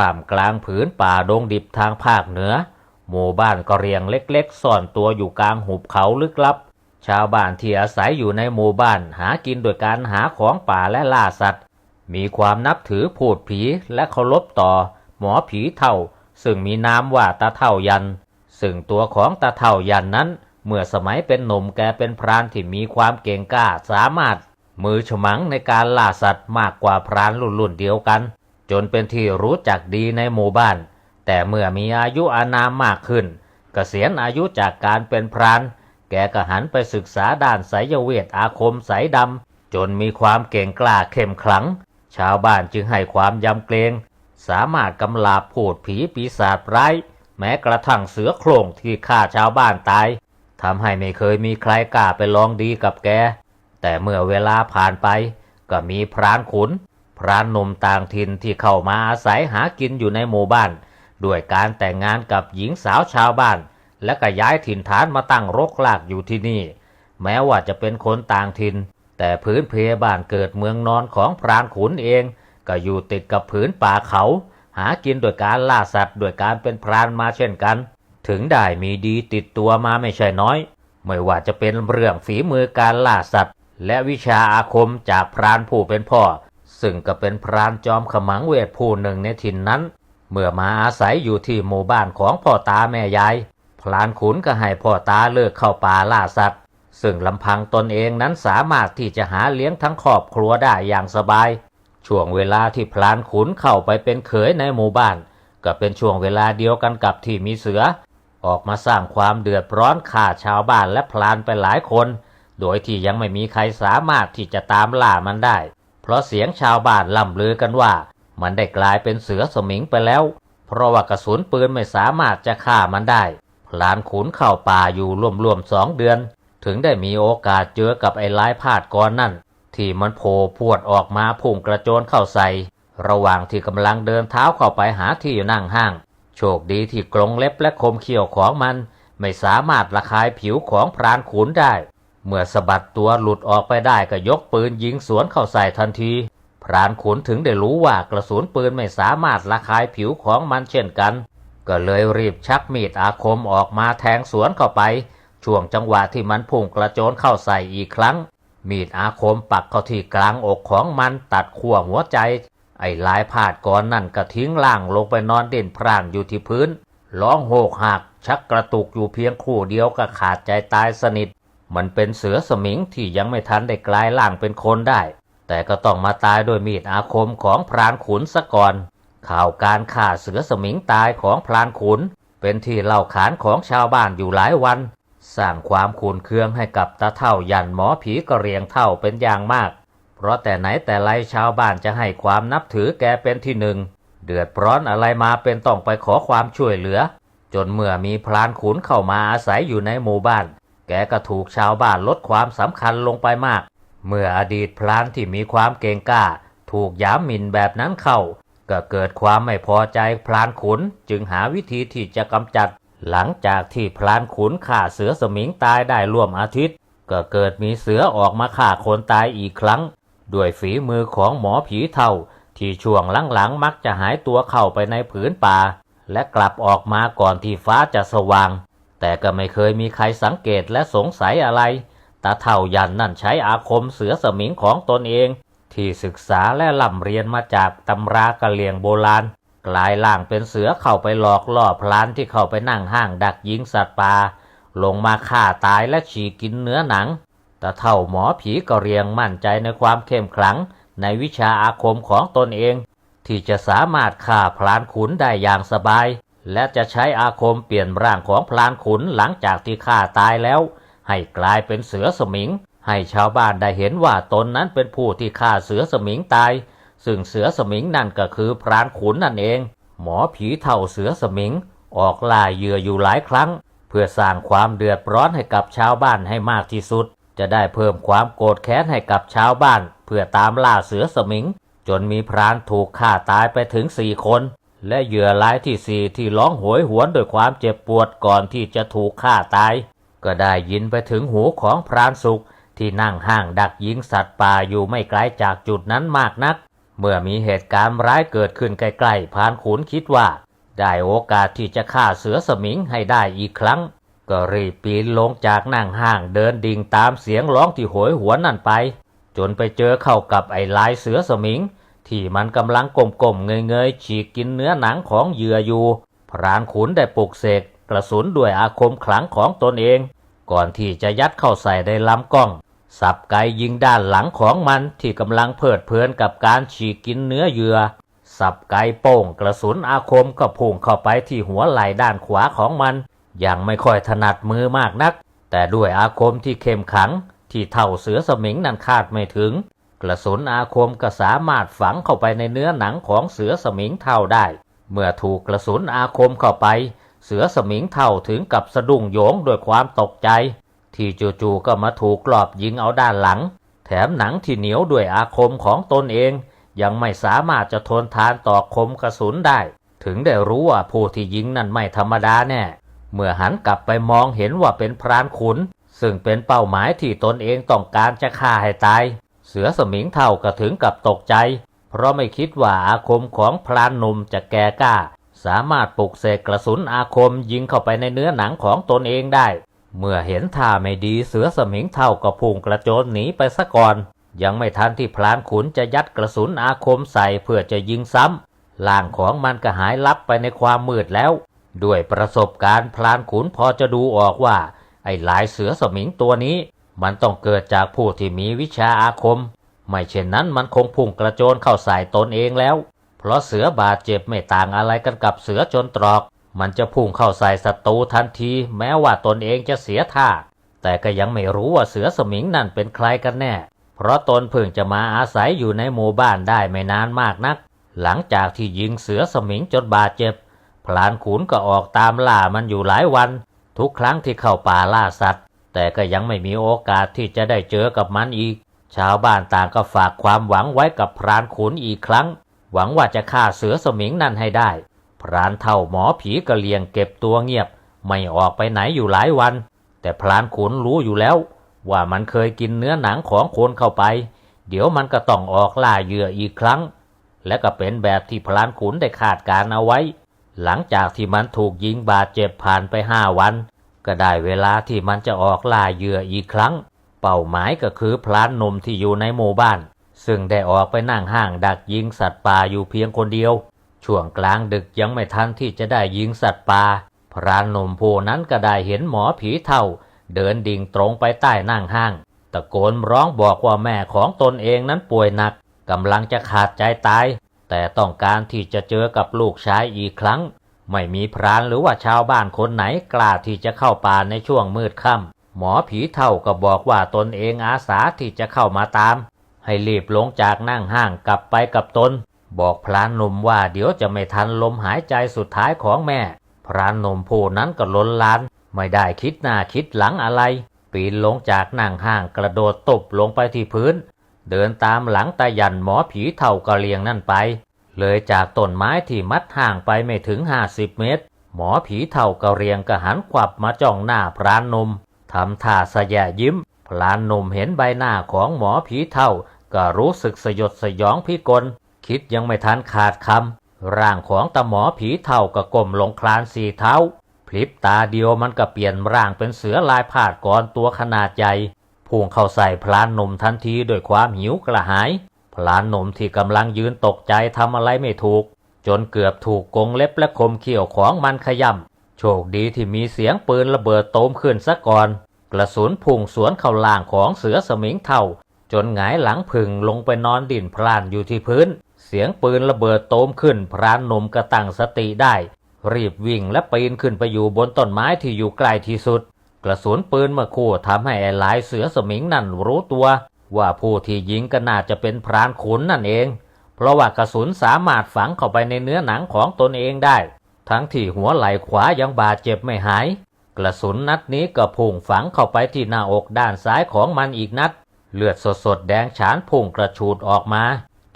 ท่ามกลางผืนป่าดงดิบทางภาคเหนือ หมู่บ้านกะเรียงเล็กๆ ซ่อนตัวอยู่กลางหุบเขาลึกลับ ชาวบ้านที่อาศัยอยู่ในหมู่บ้านหากินโดยการหาของป่าและล่าสัตว์ มีความนับถือพูดผีและเคารพต่อ หมอผีเท่า ซึ่งมีนามว่าตาเท่ายัน ซึ่งตัวของตาเท่ายันนั้น เมื่อสมัยเป็นหนุ่มแกเป็นพรานที่มีความเก่งกล้าสามารถมือฉมังในการล่าสัตว์มากกว่าพรานรุ่นรุ่นเดียวกัน จนเป็นที่รู้จักดีในหมู่บ้าน แต่เมื่อมีอายุอานามมากขึ้นเกษียณอายุจากการเป็นพราน แกก็หันไปศึกษาด้านไสยเวทอาคมสายดำจนมีความเก่งกล้าเข้มขลัง ชาวบ้านจึงให้ความยำเกรง สามารถกำลาบพูดผีปีศาจร้ายแม้กระทั่งเสือโคร่งที่ฆ่าชาวบ้านตายทำให้ไม่เคยมีใครกล้าไปลองดีกับแก แต่เมื่อเวลาผ่านไป ก็มีพรานขุน รานนมต่างถิ่นที่เข้ามาอาศัยหากินอยู่ในหมู่บ้าน ด้วยการแต่งงานกับหญิงสาวชาวบ้าน และก็ย้ายถิ่นฐานมาตั้งรกรากอยู่ที่นี่ แม้ว่าจะเป็นคนต่างถิ่นแต่พื้นเพบ้านเกิดเมืองนอนของพรานขุนเอง ก็อยู่ติดกับผืนป่าเขา หากินโดยการล่าสัตว์โดยการเป็นพรานมาเช่นกัน ถึงได้มีดีติดตัวมาไม่ใช่น้อย ไม่ว่าจะเป็นเรื่องฝีมือการล่าสัตว์ และวิชาอาคมจากพรานผู้เป็นพ่อ ซึ่งก็เป็นพรานจอมขมังเวทผู้หนึ่งในถิ่นนั้น เมื่อมาอาศัยอยู่ที่หมู่บ้านของพ่อตาแม่ยายพลานขุนก็ให้พ่อตาเลิกเข้าป่าล่าสัตว์ ซึ่งลำพังตนเองนั้นสามารถที่จะหาเลี้ยงทั้งครอบครัวได้อย่างสบาย ช่วงเวลาที่พลานขุนเข้าไปเป็นเขยในหมู่บ้าน ก็เป็นช่วงเวลาเดียวกันกับที่มีเสือ ออกมาสร้างความเดือดร้อนข่าชาวบ้านและพลานไปหลายคน โดยที่ยังไม่มีใครสามารถที่จะตามล่ามันได้ ราะเสียงชาวบ้านล่ำลือกันว่า มันได้กลายเป็นเสือสมิงไปแล้ว เพราะว่ากระสุนปืนไม่สามารถจะฆ่ามันได้ พลานขุนเข้าป่าอยู่รวมๆสองเดือน ถึงได้มีโอกาสเจอกับไอ้ลายพาดก่อนนั่น ที่มันโผล่พวดออกมาพุ่งกระโจนเข้าใส่ ระหว่างที่กำลังเดินเท้าเข้าไปหาที่นั่งห้าง โชคดีที่กรงเล็บและคมเขี้ยวของมัน ไม่สามารถระคายผิวของพรานขุนได้ เมื่อสะบัดตัวหลุดออกไปได้ก็ยกปืนยิงสวนเข้าใส่ทันที พรานขุนถึงได้รู้ว่ากระสุนปืนไม่สามารถระคายผิวของมันเช่นกัน ก็เลยรีบชักมีดอาคมออกมาแทงสวนเข้าไป ช่วงจังหวะที่มันพุ่งกระโจนเข้าใส่อีกครั้ง มีดอาคมปักเข้าที่กลางอกของมันตัดขั้วหัวใจ ไอ้ลายพาดก่อนนั่นก็ทิ้งล่างลงไปนอนเด่นพร่างอยู่ที่พื้น ร้องโหกหักชักกระตุกอยู่เพียงครู่เดียวก็ขาดใจตายสนิท มันเป็นเสือสมิงที่ยังไม่ทันได้กลายร่างเป็นคนได้ แต่ก็ต้องมาตายโดยมีดอาคมของพรานขุนซะก่อน ข่าวการฆ่าเสือสมิงตายของพรานขุน เป็นที่เล่าขานของชาวบ้านอยู่หลายวัน สร้างความขุนเคืองให้กับตาเท่ายันหมอผีกระเรียงเท่าเป็นอย่างมาก เพราะแต่ไหนแต่ไรชาวบ้านจะให้ความนับถือแกเป็นที่หนึ่ง เดือดร้อนอะไรมาเป็นต้องไปขอความช่วยเหลือ จนเมื่อมีพรานขุนเข้ามาอาศัยอยู่ในหมู่บ้าน แกก็ถูกชาวบ้านลดความสำคัญลงไปมาก เมื่ออดีตพรานที่มีความเก่งกล้า ถูกยามหมิ่นแบบนั้นเข้า ก็เกิดความไม่พอใจพลานขุนจึงหาวิธีที่จะกำจัด หลังจากที่พลานขุนฆ่าเสือสมิงตายได้ร่วมอาทิตย์ ก็เกิดมีเสือออกมาฆ่าคนตายอีกครั้ง ด้วยฝีมือของหมอผีเท่า ที่ช่วงหลังๆมักจะหายตัวเข้าไปในผืนป่าและกลับออกมาก่อนที่ฟ้าจะสว่าง แต่ก็ไม่เคยมีใครสังเกตและสงสัยอะไร ตาเท่ายันนั่นใช้อาคมเสือสมิงของตนเอง ที่ศึกษาและล่ำเรียนมาจากตำรากะเหลี่ยงโบราณ กลายล่างเป็นเสือเข้าไปหลอกล่อพลานที่เข้าไปนั่งห้างดักยิงสัตว์ป่า ลงมาฆ่าตายและฉีกกินเนื้อหนังต่เท่าหมอผีกะเรียงมั่นใจในความเข้มขลัง ในวิชาอาคมของตนเอง ที่จะสามารถฆ่าพลานขุนได้อย่างสบาย และจะใช้อาคมเปลี่ยนร่างของพลานขุนหลังจากที่ฆ่าตายแล้ว ให้กลายเป็นเสือสมิง ให้ชาวบ้านได้เห็นว่าตนนั้นเป็นผู้ที่ฆ่าเสือสมิงตาย ซึ่งเสือสมิงนั่นก็คือพรานขุนนั่นเอง หมอผีเท่าเสือสมิง ออกล่าเหยื่ออยู่หลายครั้ง เพื่อสร้างความเดือดร้อนให้กับชาวบ้านให้มากที่สุด จะได้เพิ่มความโกรธแค้นให้กับชาวบ้าน เพื่อตามล่าเสือสมิง จนมีพรานถูกฆ่าตายไปถึงสี่คน และเหยื่อรายที่สี่ที่ร้องโหยหวนด้วยความเจ็บปวดก่อนที่จะถูกฆ่าตาย ก็ได้ยินไปถึงหูของพรานสุขที่นั่งห้างดักยิงสัตว์ป่าอยู่ไม่ไกลจากจุดนั้นมากนัก เมื่อมีเหตุการณ์ร้ายเกิดขึ้นใกล้ๆพรานขุนคิดว่า ได้โอกาสที่จะฆ่าเสือสมิงให้ได้อีกครั้ง ก็รีบปีนลงจากนั่งห้างเดินดิ่งตามเสียงร้องที่โหยหวนนั่นไป จนไปเจอเข้ากับไอ้ลายเสือสมิง ที่มันกำลังก้มๆเงยๆฉีกกินเนื้อหนังของเหยื่ออยู่ พรานขุนได้ปลุกเสกกระสุนด้วยอาคมขลังของตนเอง ก่อนที่จะยัดเข้าใส่ในลำกล้อง สับไกยิงด้านหลังของมันที่กำลังเพลิดเพลินกับการฉีกกินเนื้อเหยื่อ สับไกโป้งกระสุนอาคมก็พุ่งเข้าไปที่หัวไหล่ด้านขวาของมัน ยังไม่ค่อยถนัดมือมากนัก แต่ด้วยอาคมที่เข้มขังที่เท่าเสือสมิงนั้นคาดไม่ถึง กระสุนอาคมก็สามารถฝังเข้าไปในเนื้อหนังของเสือสมิงเท่าได้ เมื่อถูกกระสุนอาคมเข้าไป เสือสมิงเท่าถึงกับสะดุ้งโยงด้วยความตกใจ ที่จู่ๆก็มาถูกกลอบยิงเอาด้านหลัง แถมหนังที่เหนียวด้วยอาคมของตนเอง ยังไม่สามารถจะทนทานต่อคมกระสุนได้ ถึงได้รู้ว่าผู้ที่ยิงนั่นไม่ธรรมดาแน่ เมื่อหันกลับไปมองเห็นว่าเป็นพรานขุนซึ่งเป็นเป้าหมายที่ตนเองต้องการจะฆ่าให้ตาย เสือสมิงเท่าก็ถึงกับตกใจ เพราะไม่คิดว่าอาคมของพรานหนุ่มจะแก่กล้า สามารถปลุกเสกกระสุนอาคมยิงเข้าไปในเนื้อหนังของตนเองได้ เมื่อเห็นท่าไม่ดีเสือสมิงเท่าก็พุ่งกระโจนหนีไปซะก่อน ยังไม่ทันที่พลานขุนจะยัดกระสุนอาคมใส่เพื่อจะยิงซ้ำล่างของมันก็หายลับไปในความมืดแล้ว ด้วยประสบการณ์พลานขุนพอจะดูออกว่าไอ้ลายเสือสมิงตัวนี้ มันต้องเกิดจากผู้ที่มีวิชาอาคม ไม่เช่นนั้นมันคงพุ่งกระโจนเข้าใส่ตนเองแล้ว เพราะเสือบาดเจ็บไม่ต่างอะไรกันกับเสือจนตรอก มันจะพุ่งเข้าใส่ศัตรูทันที แม้ว่าตนเองจะเสียท่า แต่ก็ยังไม่รู้ว่าเสือสมิงนั่นเป็นใครกันแน่ เพราะตนเพิ่งจะมาอาศัยอยู่ในหมู่บ้านได้ไม่นานมากนัก หลังจากที่ยิงเสือสมิงจนบาดเจ็บพลานขุนก็ออกตามล่ามันอยู่หลายวัน ทุกครั้งที่เข้าป่าล่าสัตว์ แต่ก็ยังไม่มีโอกาสที่จะได้เจอกับมันอีก ชาวบ้านต่างก็ฝากความหวังไว้กับพรานขุนอีกครั้ง หวังว่าจะฆ่าเสือสมิงนั่นให้ได้ พรานเท่าหมอผีกระเลียงเก็บตัวเงียบ ไม่ออกไปไหนอยู่หลายวัน แต่พรานขุนรู้อยู่แล้ว ว่ามันเคยกินเนื้อหนังของคนเข้าไป เดี๋ยวมันก็ต้องออกล่าเหยื่ออีกครั้ง และก็เป็นแบบที่พรานขุนได้คาดการเอาไว้ หลังจากที่มันถูกยิงบาดเจ็บผ่านไปห้าวัน ก็ได้เวลาที่มันจะออกล่าเหยื่ออีกครั้ง เป้าหมายก็คือพลานหนุ่มที่อยู่ในหมู่บ้าน ซึ่งได้ออกไปนั่งห้างดักยิงสัตว์ป่าอยู่เพียงคนเดียว ช่วงกลางดึกยังไม่ทันที่จะได้ยิงสัตว์ป่าพรานหนุ่มผู้นั้นก็ได้เห็นหมอผีเท่า เดินดิ่งตรงไปใต้นั่งห้าง ตะโกนร้องบอกว่าแม่ของตนเองนั้นป่วยหนักกำลังจะขาดใจตาย แต่ต้องการที่จะเจอกับลูกชายอีกครั้ง ไม่มีพรานหรือว่าชาวบ้านคนไหนกล้าที่จะเข้าป่าในช่วงมืดค่ำหมอผีเท่าก็บอกว่าตนเองอาสาที่จะเข้ามาตาม ให้รีบลงจากนั่งห้างกลับไปกับตน บอกพรานหนุ่มว่าเดี๋ยวจะไม่ทันลมหายใจสุดท้ายของแม่ พรานหนุ่มผู้นั้นก็ล้นลาน ไม่ได้คิดหน้าคิดหลังอะไร ปีนลงจากนั่งห้างกระโดดตบลงไปที่พื้น เดินตามหลังตายันหมอผีเท่ากะเลียงนั่นไป เลยจากต้นไม้ที่มัดห่างไปไม่ถึงห้าสิบเมตร หมอผีเท่ากระเรียงก็หันขวับมาจ้องหน้าพรานนมทำท่าสยะยิ้มพรานนมเห็นใบหน้าของหมอผีเท่า ก็รู้สึกสยดสยองพิกล คิดยังไม่ทันขาดคำร่างของตาหมอผีเท่าก็ก้มลงคลานสี่เท้า พลิบตาเดียวมันก็เปลี่ยนร่างเป็นเสือลายพาดก่อนตัวขนาดใหญ่พุ่งเข้าใส่พลานนมทันทีด้วยความหิวกระหาย พลานหนุ่มที่กำลังยืนตกใจทำอะไรไม่ถูก จนเกือบถูกกงเล็บและคมเขี้ยวของมันขย่ำโชคดีที่มีเสียงปืนระเบิดโตมขึ้นซะก่อน กระสุนพุ่งสวนเข้าล่างของเสือสมิงเท่า จนหงายหลังพึ่งลงไปนอนดิ่นพลานอยู่ที่พื้น เสียงปืนระเบิดโตมขึ้นพรานหนุ่มกระตั้งสติได้ รีบวิ่งและปีนขึ้นไปอยู่บนต้นไม้ที่อยู่ใกล้ที่สุด กระสุนปืนเมื่อคู่ทำให้ไอ้หลายเสือสมิงนั่นรู้ตัว ว่าผู้ที่ยิงก็น่าจะเป็นพรานขุนนั่นเอง เพราะว่ากระสุนสามารถฝังเข้าไปในเนื้อหนังของตนเองได้ ทั้งที่หัวไหล่ขวายังบาดเจ็บไม่หาย กระสุนนัดนี้ก็พุ่งฝังเข้าไปที่หน้าอกด้านซ้ายของมันอีกนัด เลือดสดๆแดงฉานพุ่งกระชูดออกมา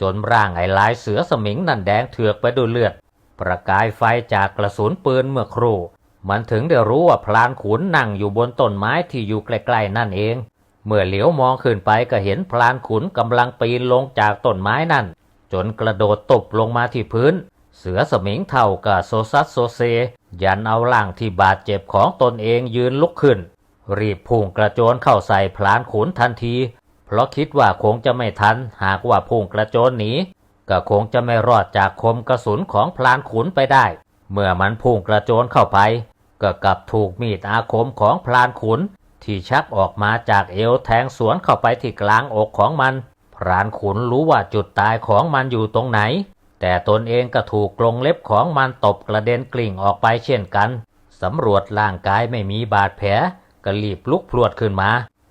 จนร่างไอ้ลายเสือสมิงนั่นแดงเถือกไปด้วยเลือด ประกายไฟจากกระสุนปืนเมื่อครู่มันถึงได้รู้ว่าพลานขุนนั่งอยู่บนต้นไม้ที่อยู่ใกล้ๆนั่นเอง เมื่อเหลียวมองขึ้นไปก็เห็นพลานขุนกำลังปีนลงจากต้นไม้นั่น จนกระโดดตบลงมาที่พื้น เสือสมิงเท่ากับโซซัสโซเซ ยันเอาร่างที่บาดเจ็บของตนเองยืนลุกขึ้น รีบพุ่งกระโจนเข้าใส่พลานขุนทันที เพราะคิดว่าคงจะไม่ทัน หากว่าพุ่งกระโจนหนีก็คงจะไม่รอดจากคมกระสุนของพลานขุนไปได้ เมื่อมันพุ่งกระโจนเข้าไป ก็กลับถูกมีดอาคมของพลานขุน ที่ชักออกมาจากเอวแทงสวนเข้าไปที่กลางอกของมัน พรานขุนรู้ว่าจุดตายของมันอยู่ตรงไหน แต่ตนเองก็ถูกกรงเล็บของมันตบกระเด็นกลิ่งออกไปเช่นกัน สำรวจร่างกายไม่มีบาดแผลก็รีบลุกพลวดขึ้นมา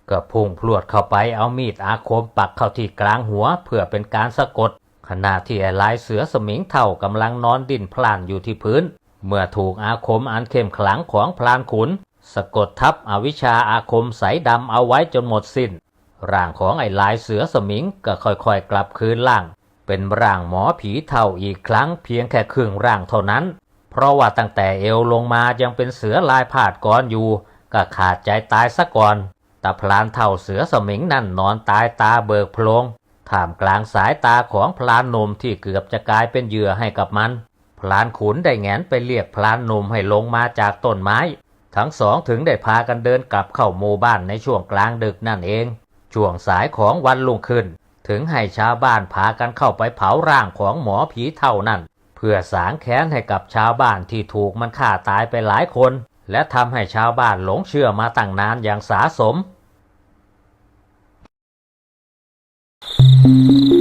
ก็พุ่งพลวดเข้าไปเอามีดอาคมปักเข้าที่กลางหัวเพื่อเป็นการสะกด ขณะที่ไอ้ลายเสือสมิงเท่ากำลังนอนดิ้นพล่านอยู่ที่พื้น เมื่อถูกอาคมอันเข้มขลังของพลานขุน สะกดทับอวิชชาอาคมสายดำเอาไว้จนหมดสิ้น ร่างของไอ้ลายเสือสมิงก็ค่อยๆกลับคืนร่าง เป็นร่างหมอผีเท่าอีกครั้งเพียงแค่ครึ่งร่างเท่านั้น เพราะว่าตั้งแต่เอวลงมายังเป็นเสือลายผาดก่อนอยู่ ก็ขาดใจตายซะก่อนแต่พลานเท่าเสือสมิงนั่นนอนตายตาเบิกโพลงท่ามกลางสายตาของพลานหนุ่มที่เกือบจะกลายเป็นเหยื่อให้กับมัน พลานขุนได้แงนไปเรียกพลานหนุ่มให้ลงมาจากต้นไม้ ทั้งสองถึงได้พากันเดินกลับเข้าหมู่บ้านในช่วงกลางดึกนั่นเอง ช่วงสายของวันลุ่งขึ้น ถึงให้ชาวบ้านพากันเข้าไปเผาร่างของหมอผีเท่านั้น เพื่อสางแค้นให้กับชาวบ้านที่ถูกมันฆ่าตายไปหลายคน และทำให้ชาวบ้านหลงเชื่อมาตั้งนานอย่างสาสม Thank